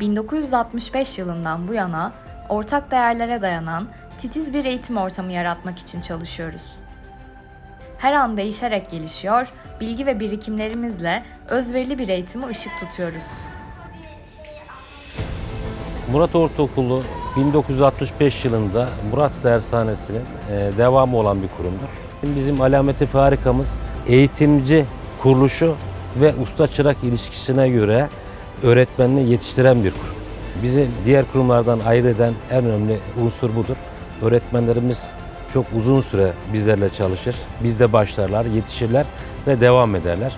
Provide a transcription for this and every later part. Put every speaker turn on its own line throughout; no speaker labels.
1965 yılından bu yana ortak değerlere dayanan titiz bir eğitim ortamı yaratmak için çalışıyoruz. Her an değişerek gelişiyor, bilgi ve birikimlerimizle özverili bir eğitimi ışık tutuyoruz.
Murat Ortaokulu 1965 yılında Murat Dershanesi'nin e, devamı olan bir kurumdur. Bizim alameti farikamız eğitimci kuruluşu ve usta çırak ilişkisine göre öğretmenini yetiştiren bir kurum. Bizi diğer kurumlardan ayırt eden en önemli unsur budur. Öğretmenlerimiz çok uzun süre bizlerle çalışır. Bizde başlarlar, yetişirler ve devam ederler.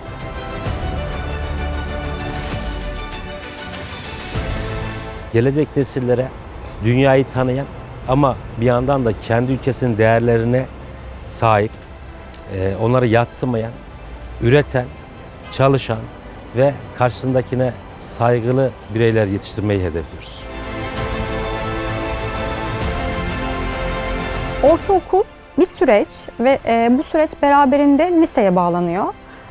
gelecek nesillere dünyayı tanıyan ama bir yandan da kendi ülkesinin değerlerine sahip, e, onları yatsımayan, üreten, çalışan ve karşısındakine saygılı bireyler yetiştirmeyi hedefliyoruz.
Ortaokul bir süreç ve e, bu süreç beraberinde liseye bağlanıyor.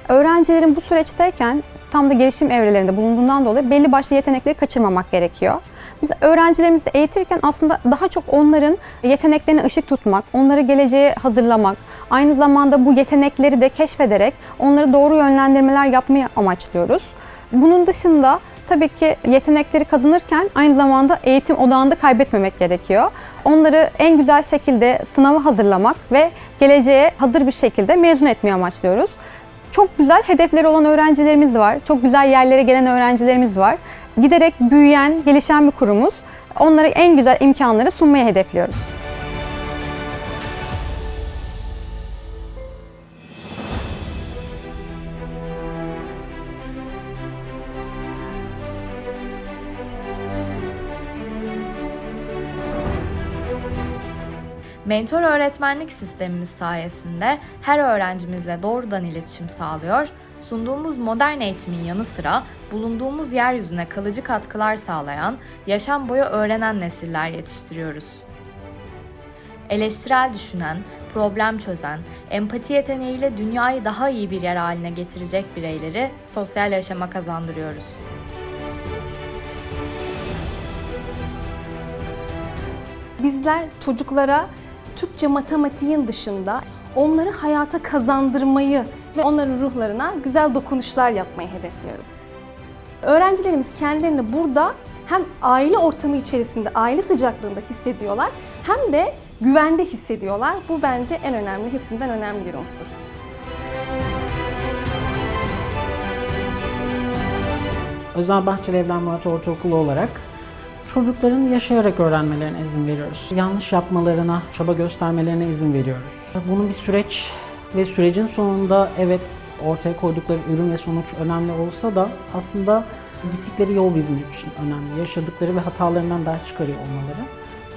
Öğrencilerin bu süreçteyken tam da gelişim evrelerinde bulunduğundan dolayı belli başlı yetenekleri kaçırmamak gerekiyor. Biz öğrencilerimizi eğitirken aslında daha çok onların yeteneklerine ışık tutmak, onları geleceğe hazırlamak, aynı zamanda bu yetenekleri de keşfederek onları doğru yönlendirmeler yapmayı amaçlıyoruz. Bunun dışında tabii ki yetenekleri kazanırken aynı zamanda eğitim odağında kaybetmemek gerekiyor. Onları en güzel şekilde sınava hazırlamak ve geleceğe hazır bir şekilde mezun etmeyi amaçlıyoruz. Çok güzel hedefleri olan öğrencilerimiz var. Çok güzel yerlere gelen öğrencilerimiz var. Giderek büyüyen, gelişen bir kurumuz. Onlara en güzel imkanları sunmayı hedefliyoruz.
Mentor öğretmenlik sistemimiz sayesinde her öğrencimizle doğrudan iletişim sağlıyor, sunduğumuz modern eğitimin yanı sıra bulunduğumuz yeryüzüne kalıcı katkılar sağlayan, yaşam boyu öğrenen nesiller yetiştiriyoruz. Eleştirel düşünen, problem çözen, empati yeteneğiyle dünyayı daha iyi bir yer haline getirecek bireyleri sosyal yaşama kazandırıyoruz.
Bizler çocuklara Türkçe matematiğin dışında onları hayata kazandırmayı ve onların ruhlarına güzel dokunuşlar yapmayı hedefliyoruz. Öğrencilerimiz kendilerini burada hem aile ortamı içerisinde, aile sıcaklığında hissediyorlar hem de güvende hissediyorlar. Bu bence en önemli, hepsinden önemli bir unsur.
Özel Bahçeli Evler Murat Ortaokulu olarak çocukların yaşayarak öğrenmelerine izin veriyoruz. Yanlış yapmalarına, çaba göstermelerine izin veriyoruz. Bunun bir süreç ve sürecin sonunda evet ortaya koydukları ürün ve sonuç önemli olsa da aslında gittikleri yol bizim için önemli. Yaşadıkları ve hatalarından ders çıkarıyor olmaları.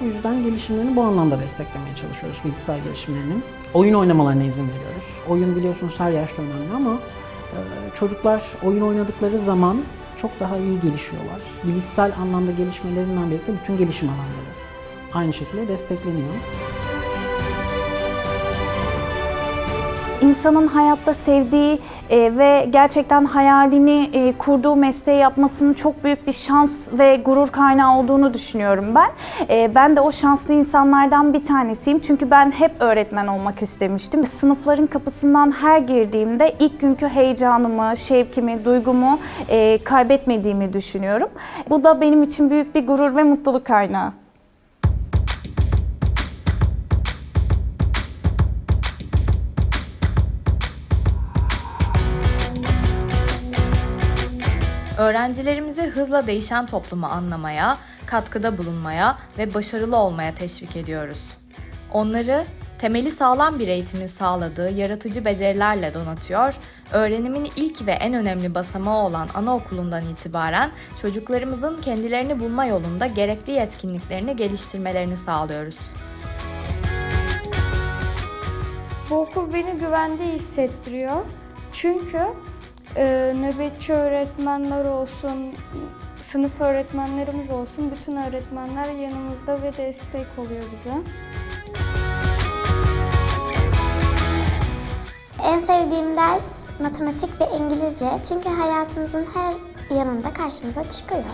Bu yüzden gelişimlerini bu anlamda desteklemeye çalışıyoruz, bilgisayar gelişimlerini. Oyun oynamalarına izin veriyoruz. Oyun biliyorsunuz her yaşta önemli ama e, çocuklar oyun oynadıkları zaman çok daha iyi gelişiyorlar. Bilişsel anlamda gelişmelerinden birlikte bütün gelişim alanları aynı şekilde destekleniyor.
İnsanın hayatta sevdiği e, ve gerçekten hayalini e, kurduğu mesleği yapmasının çok büyük bir şans ve gurur kaynağı olduğunu düşünüyorum ben. E, ben de o şanslı insanlardan bir tanesiyim. Çünkü ben hep öğretmen olmak istemiştim. Sınıfların kapısından her girdiğimde ilk günkü heyecanımı, şevkimi, duygumu e, kaybetmediğimi düşünüyorum. Bu da benim için büyük bir gurur ve mutluluk kaynağı.
Öğrencilerimizi hızla değişen toplumu anlamaya, katkıda bulunmaya ve başarılı olmaya teşvik ediyoruz. Onları temeli sağlam bir eğitimin sağladığı yaratıcı becerilerle donatıyor, öğrenimin ilk ve en önemli basamağı olan anaokulundan itibaren çocuklarımızın kendilerini bulma yolunda gerekli yetkinliklerini geliştirmelerini sağlıyoruz.
Bu okul beni güvende hissettiriyor. Çünkü e, nöbetçi öğretmenler olsun, sınıf öğretmenlerimiz olsun, bütün öğretmenler yanımızda ve destek oluyor bize.
En sevdiğim ders matematik ve İngilizce çünkü hayatımızın her yanında karşımıza çıkıyor.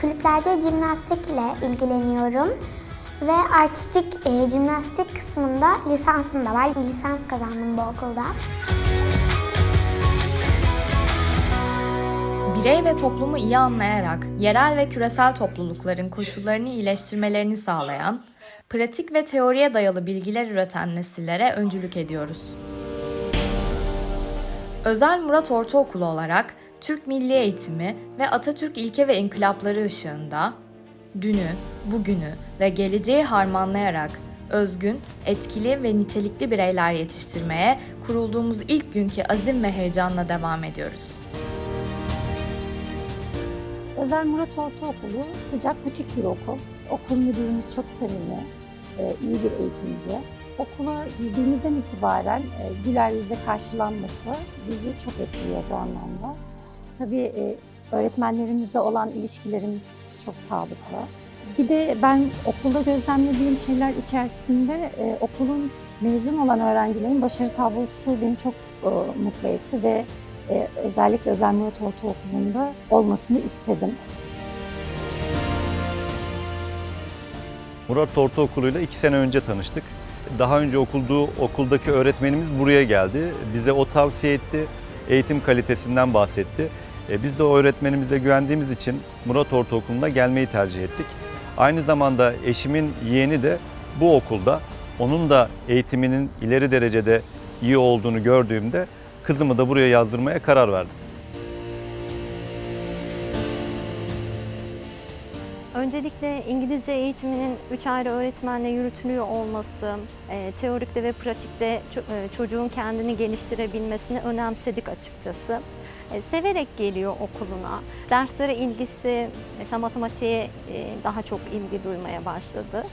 Kulüplerde jimnastikle ilgileniyorum ve artistik e, jimnastik kısmında lisansım da var. Lisans kazandım bu okulda.
Birey ve toplumu iyi anlayarak yerel ve küresel toplulukların koşullarını iyileştirmelerini sağlayan, pratik ve teoriye dayalı bilgiler üreten nesillere öncülük ediyoruz. Özel Murat Ortaokulu olarak Türk Milli Eğitimi ve Atatürk ilke ve inkılapları ışığında dünü, bugünü ve geleceği harmanlayarak özgün, etkili ve nitelikli bireyler yetiştirmeye kurulduğumuz ilk günkü azim ve heyecanla devam ediyoruz.
Özel Murat Ortaokulu sıcak butik bir okul. Okul müdürümüz çok sevimli, e, iyi bir eğitimci. Okula girdiğimizden itibaren e, güler yüzle karşılanması bizi çok etkiliyor bu anlamda. Tabii e, öğretmenlerimizle olan ilişkilerimiz çok sağlıklı. Bir de ben okulda gözlemlediğim şeyler içerisinde okulun mezun olan öğrencilerin başarı tablosu beni çok mutlu etti ve e, özellikle Özel Murat Ortaokulu'nda olmasını istedim.
Murat Ortaokulu ile iki sene önce tanıştık. Daha önce okulduğu okuldaki öğretmenimiz buraya geldi. Bize o tavsiye etti. Eğitim kalitesinden bahsetti. E, biz de o öğretmenimize güvendiğimiz için Murat Ortaokulu'na gelmeyi tercih ettik. Aynı zamanda eşimin yeğeni de bu okulda. Onun da eğitiminin ileri derecede iyi olduğunu gördüğümde kızımı da buraya yazdırmaya karar verdim.
Öncelikle İngilizce eğitiminin üç ayrı öğretmenle yürütülüyor olması, e, teorikte ve pratikte e, çocuğun kendini geliştirebilmesini önemsedik açıkçası. E, severek geliyor okuluna. Derslere ilgisi, mesela matematiğe daha çok ilgi duymaya başladı.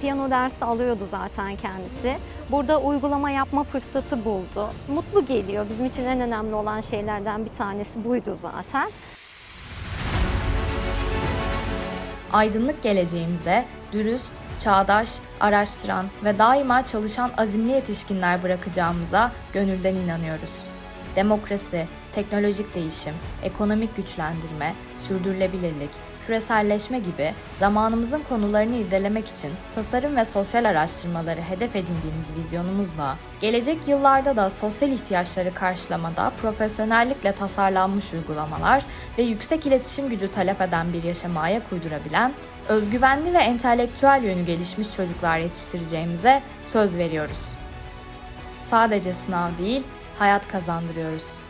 Piyano dersi alıyordu zaten kendisi. Burada uygulama yapma fırsatı buldu. Mutlu geliyor. Bizim için en önemli olan şeylerden bir tanesi buydu zaten.
aydınlık geleceğimize dürüst, çağdaş, araştıran ve daima çalışan azimli yetişkinler bırakacağımıza gönülden inanıyoruz. Demokrasi, teknolojik değişim, ekonomik güçlendirme, sürdürülebilirlik, küreselleşme gibi zamanımızın konularını irdelemek için tasarım ve sosyal araştırmaları hedef edindiğimiz vizyonumuzla, gelecek yıllarda da sosyal ihtiyaçları karşılamada profesyonellikle tasarlanmış uygulamalar ve yüksek iletişim gücü talep eden bir yaşama ayak uydurabilen, özgüvenli ve entelektüel yönü gelişmiş çocuklar yetiştireceğimize söz veriyoruz. Sadece sınav değil, hayat kazandırıyoruz.